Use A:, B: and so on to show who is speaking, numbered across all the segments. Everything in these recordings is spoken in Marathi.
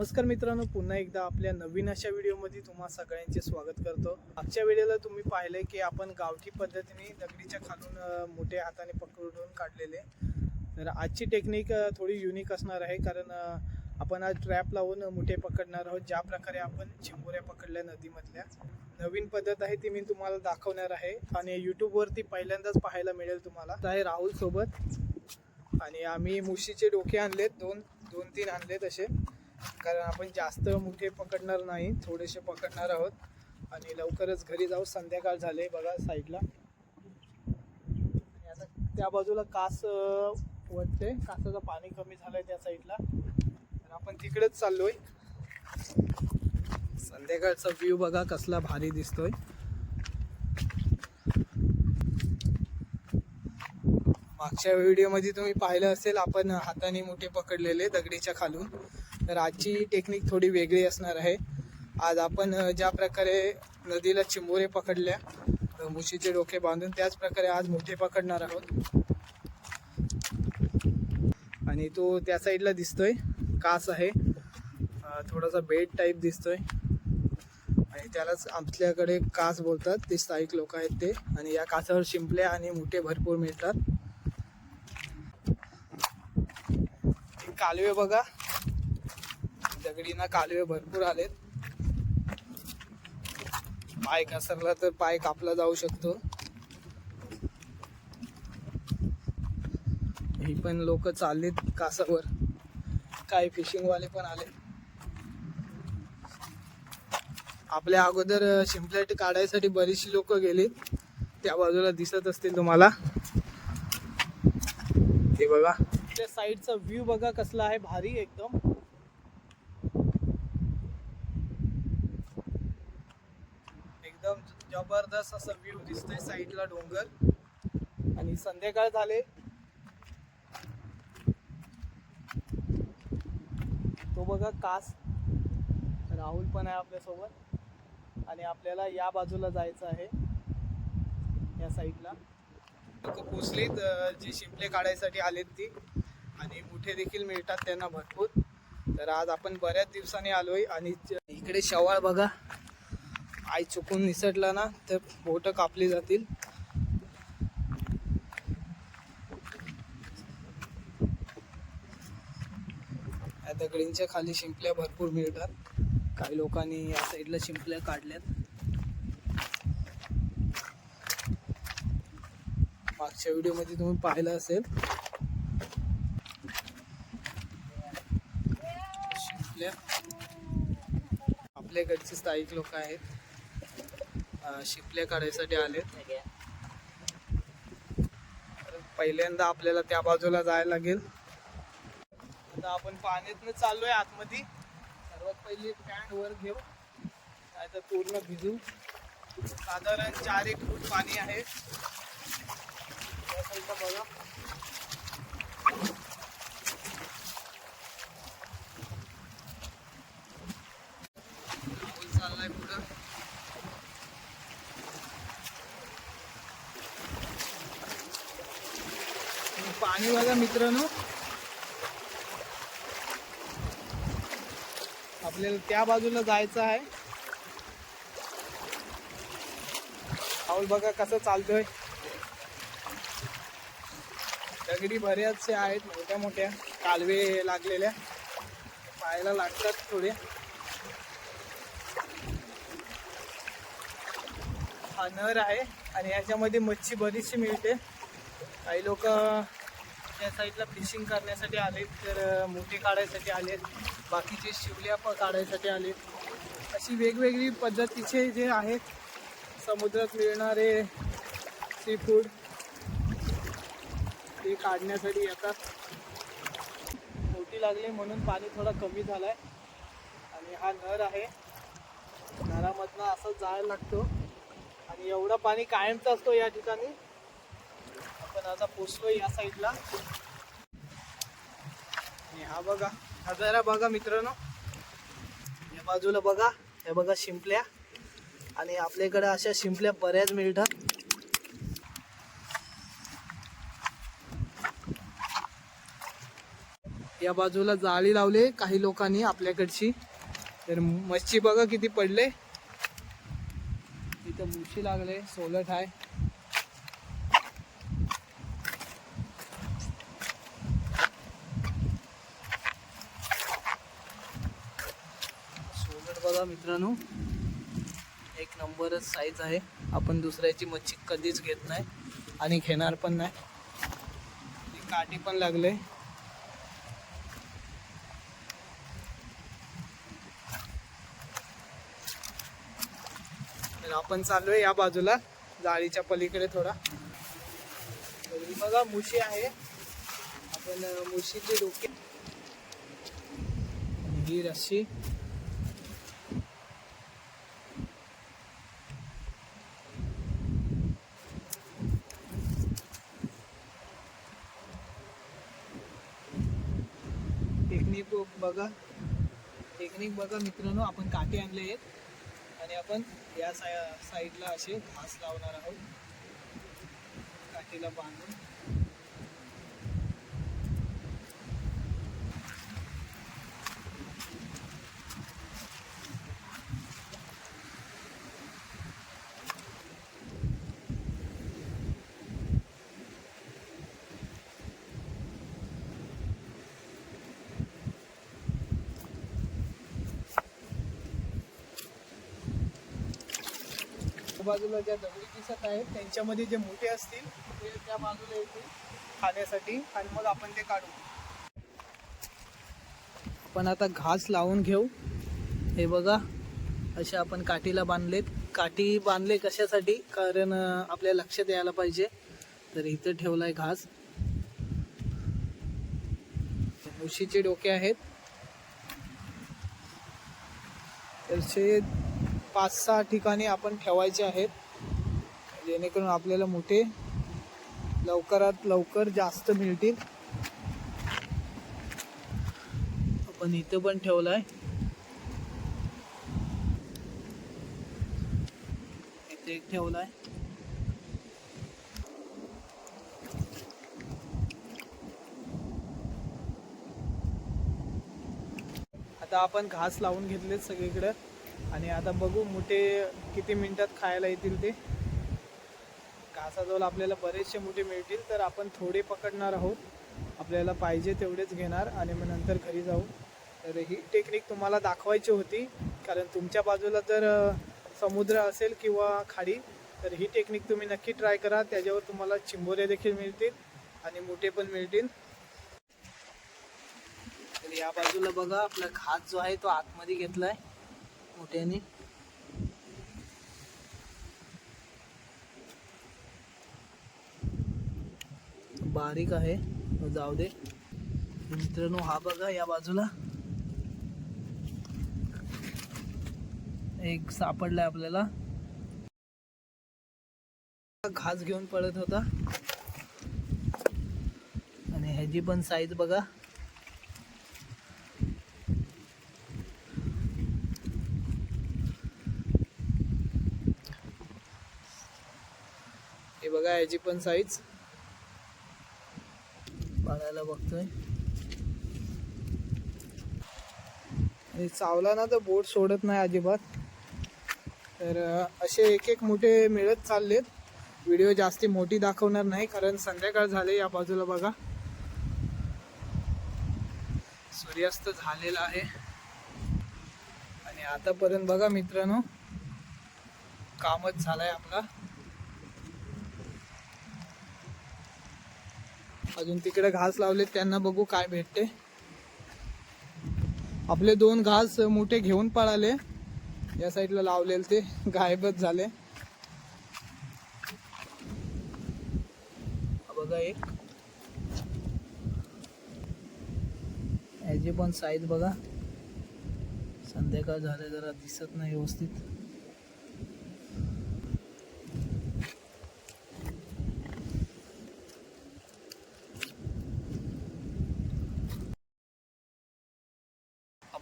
A: नमस्कार मित्रांनो पुन्हा एकदा आपल्या नवीन अशा व्हिडिओमध्ये तुम्हा सगळ्यांचे स्वागत करतो. आजच्या व्हिडिओला तुम्ही पाहिलंय की आपण गावठी पद्धतीने दगडीच्या खालून मोठ्या हाताने पकडून काढलेले. तर आजची टेक्निक थोडी युनिक असणार आहे कारण आपण आज ट्रॅप लावून मुठे पकडणार आहोत. ज्या प्रकारे आपण चिंबोऱ्या पकडल्या नदीमधल्या. नवीन पद्धत आहे ती मी तुम्हाला दाखवणार आहे आणि यूट्यूबवरती पहिल्यांदाच पाहायला मिळेल तुम्हाला. तर आहे राहुल सोबत आणि आम्ही मुशीचे डोके आणलेत. दोन दोन तीन आणलेत असे. कारण आपण जास्त मोठे पकडणार नाही थोडेसे पकडणार आहोत. आणि लवकरच घरी जाऊ. संध्याकाळ झाले बघा साईडला. आता त्या बाजूला कास वाटते कासाचं पाणी कमी झालंय त्या साईडला. तर आपण तिकडेच चाललोय. संध्याकाळचा व्ह्यू बघा कसला भारी दिसतोय. मागच्या व्हिडिओमध्ये तुम्ही पाहिलं असेल आपण हाताने मोठे पकडलेले दगडीच्या खालून. तर आजची टेक्निक थोडी वेगळी असणार आहे. आज आपण ज्या प्रकारे नदीला चिंबोरे पकडल्या मुशीचे डोके बांधून त्याच प्रकारे आज मोठे पकडणार आहोत. आणि तो त्या साईडला दिसतोय कास आहे. थोडासा बेड टाईप दिसतोय. आणि त्यालाच आपल्याकडे कास बोलतात ते स्थायिक लोक आहेत ते. आणि या कासावर शिंपल्या आणि मोठे भरपूर मिळतात. कालवे बघा. दगडीना कालवे भरपूर आलेत. पाय घसरला तर पाय कापला जाऊ शकतो. ही पण लोक चाललेत कासावर. काही फिशिंग वाले पण आले. आपल्या अगोदर शिंपलेट काढायसाठी बरीचशी लोक गेलीत. त्या बाजूला दिसत असतील तुम्हाला. ते बघा. त्या साईडचा व्ह्यू बघा कसला आहे. भारी एकदम. एकदम जबरदस्त असा व्ह्यू दिसतोय साईडला डोंगर. आणि संध्याकाळ झाले. तो बघा कास. राहुल पण आहे आपल्यासोबत. आणि आपल्याला या बाजूला जायचं आहे. या साईडला. लोक पोचलीत जी शिंपले काढायसाठी आलेत ती. आणि मुठे देखील मिळतात त्यांना भरपूर. तर आज आपण बऱ्याच दिवसांनी आलोय. आणि इकडे शवाळ बघा. आई चुकून निसटला ना तर बोट कापली जातील. या दगडींच्या खाली शिंपल्या भरपूर मिळतात. काही लोकांनी या साईडला शिंपल्या काढल्यात. मागच्या व्हिडिओमध्ये तुम्ही पाहिलं असेल. शिंपल्या. आपल्याकडचे स्थायिक लोक आहेत. शिपल्या काढायसाठी आलेत. तर पहिल्यांदा आपल्याला त्या बाजूला जायला लागेल. आता आपण पाण्यातनं चाललोय आतमध्ये. सर्वात पहिली पॅन्ट वर घेऊ. नाहीतर पूर्ण भिजू. साधारण चार एक फूट पाणी आहे. बघा. चाललाय पुढं. आणि बघा मित्रांनो आपल्याला त्या बाजूला जायचं आहे. पाऊल बघा कसं चालतोय. दगडी बऱ्याचशा आहेत मोठ्या मोठ्या कालवे लागलेल्या. पाहायला लागतात थोड्या हा नर आहे आणि याच्यामध्ये मच्छी बरीचशी मिळते. काही लोक त्या साईडला फिशिंग करण्यासाठी आलेत तर मोठे काढायसाठी आलेत बाकीचे शिवल्या पण काढायसाठी आले अशी वेगवेगळी पद्धतीचे जे आहेत समुद्रात मिळणारे सी फूड ते काढण्यासाठी येतात. मोठी लागली म्हणून पाणी थोडा कमी झालाय. आणि हा नर आहे. नरामधनं असं जायला लागतो. आणि एवढं पाणी कायमचं असतो या ठिकाणी. आपण आता पोचलो या साईडला. आणि हा बघा हा जरा बघा मित्रांनो. या बाजूला बघा हे बघा शिंपल्या. आणि आपल्याकडे अशा शिंपल्या बऱ्याच मिळतात. या बाजूला जाळी लावले काही लोकांनी आपल्याकडची. तर मच्छी बघा किती पडले. इथं मुशी लागले सोलट आहे सोलट बघा मित्रांनो एक नंबरच साईज आहे. आपण दुसऱ्याची मच्छी कधीच घेत नाही आणि घेणार पण नाही. काठी पण लागले. तर आपण चाललोय या बाजूला जाळीच्या पलीकडे थोडा. बघा मुशी आहे. आपण मुशीचे डोके ही रस्सी. टेक्निक बघा टेक्निक बघा मित्रांनो आपण काटे आणले आहेत. आणि आपण या साय साईडला असे घास लावणार आहोत. काठीला बांधून. बाजूला ज्या दगडी दिसत आहेत त्यांच्यामध्ये जे मोठे असतील ते त्या बाजूला येतील खाण्यासाठी आणि मग आपण ते काढू. आपण आता घास लावून घेऊ. हे बघा असे आपण काठीला बांधलेत. काठी बांधले कशासाठी? कारण आपल्या लक्षात यायला पाहिजे. तर इथं ठेवलाय घास. उशीचे डोके आहेत. तर पाच सहा ठिकाणी आपण ठेवायचे आहेत. जेणेकरून आपल्याला मोठे लवकरात लवकर जास्त मिळतील. आपण इथं पण ठेवलाय. इथे एक ठेवलाय. आता आपण घास लावून घेतले सगळीकडे. आणि आता बघू मोठे किती मिनिटात खायला येतील ते. कासाजवळ आपल्याला बरेचसे मोठे मिळतील तर आपण थोडे पकडणार आहोत. आपल्याला पाहिजे तेवढेच घेणार आणि मग नंतर घरी जाऊ. तर ही टेक्निक तुम्हाला दाखवायची होती. कारण तुमच्या बाजूला जर समुद्र असेल किंवा खाडी तर ही टेक्निक तुम्ही नक्की ट्राय करा. त्याच्यावर तुम्हाला चिंबोरे देखील मिळतील आणि मोठे पण मिळतील. तर या बाजूला बघा आपला घास जो आहे तो आतमध्ये घेतला आहे मोठ्याने. बारीक आहे. जाऊ दे. मित्रांनो हा बघा या बाजूला. एक सापडलाय आपल्याला. घास घेऊन पळत होता. आणि ह्याची पण साईज बघा हे बघा याची पण साईज बघायला बघतोय. आणि चावला ना तर बोट सोडत नाही अजिबात. तर असे एक एक मोठे मिळत चाललेत. व्हिडिओ जास्ती मोठी दाखवणार नाही कारण संध्याकाळ झाले या बाजूला बघा. सूर्यास्त झालेला आहे. आणि आतापर्यंत बघा मित्रांनो कामच झालाय आपला. अजून तिकडे घास लावले त्यांना बघू काय भेटते. आपले दोन घास मोठे घेऊन पळाले. या साईडला लावलेले ते गायबच झाले. बघा एक. याची पण साईज बघा. संध्याकाळ झाले जरा दिसत नाही व्यवस्थित.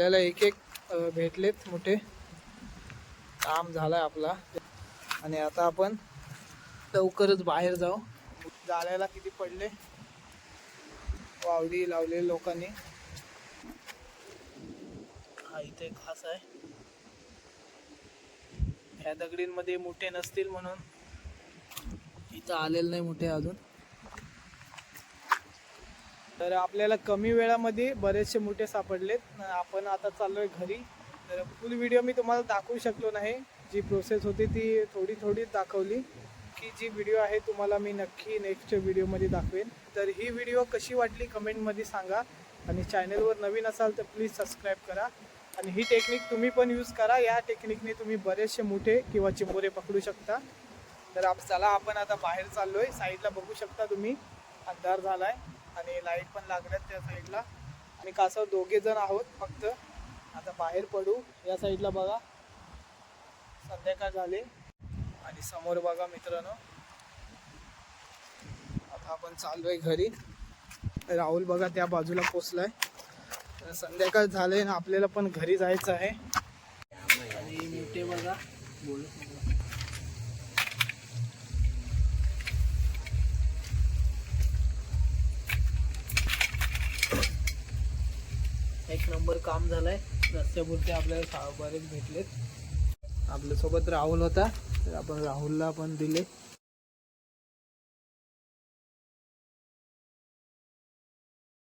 A: आपल्याला एक एक भेटलेत मोठे. काम झाला आहे आपला. आणि आता आपण लवकरच बाहेर जाऊ. जाळ्याला किती पडले? वावडी लावले लोकांनी. हा इथे खास आहे. ह्या दगडींमध्ये मोठे नसतील म्हणून इथं आलेलं नाही मोठे अजून. तर आपल्याला कमी वेळामध्ये बरेचसे मोठे सापडलेत. आपण आता चाललोय घरी. तर फुल व्हिडिओ मी तुम्हाला दाखवू शकलो नाही. जी प्रोसेस होती ती थोडी थोडी दाखवली. की जी व्हिडिओ आहे तुम्हाला मी नक्की नेक्स्ट व्हिडिओमध्ये दाखवेन. तर ही व्हिडिओ कशी वाटली कमेंटमध्ये सांगा. आणि चॅनलवर नवीन असाल तर प्लीज सबस्क्राईब करा. आणि ही टेक्निक तुम्ही पण यूज करा. या टेक्निकने तुम्ही बरेचसे मोठे किंवा चिंबोरे पकडू शकता. तर आप चला आपण आता बाहेर चाललोय. साईडला बघू शकता तुम्ही. अंधार आहे आणि लाइट पण लागल्यात त्या साईडला. आणि कासव दोघे जण आहोत फक्त. आता बाहेर पडू. या साईडला बघा. संध्याकाळ झाले. आणि समोर बघा मित्रांनो. आता आपण चाललोय घरी. राहुल बघा त्या बाजूला पोचलाय. तर संध्याकाळ झाले ना आपल्याला पण घरी जायचं आहे. आणि मोठे बघा बोलू. काम झालंय. रस्त्यापुरते आपल्याला सा- भेटलेत. आपल्यासोबत राहुल होता. तर आपण राहुलला पण दिले.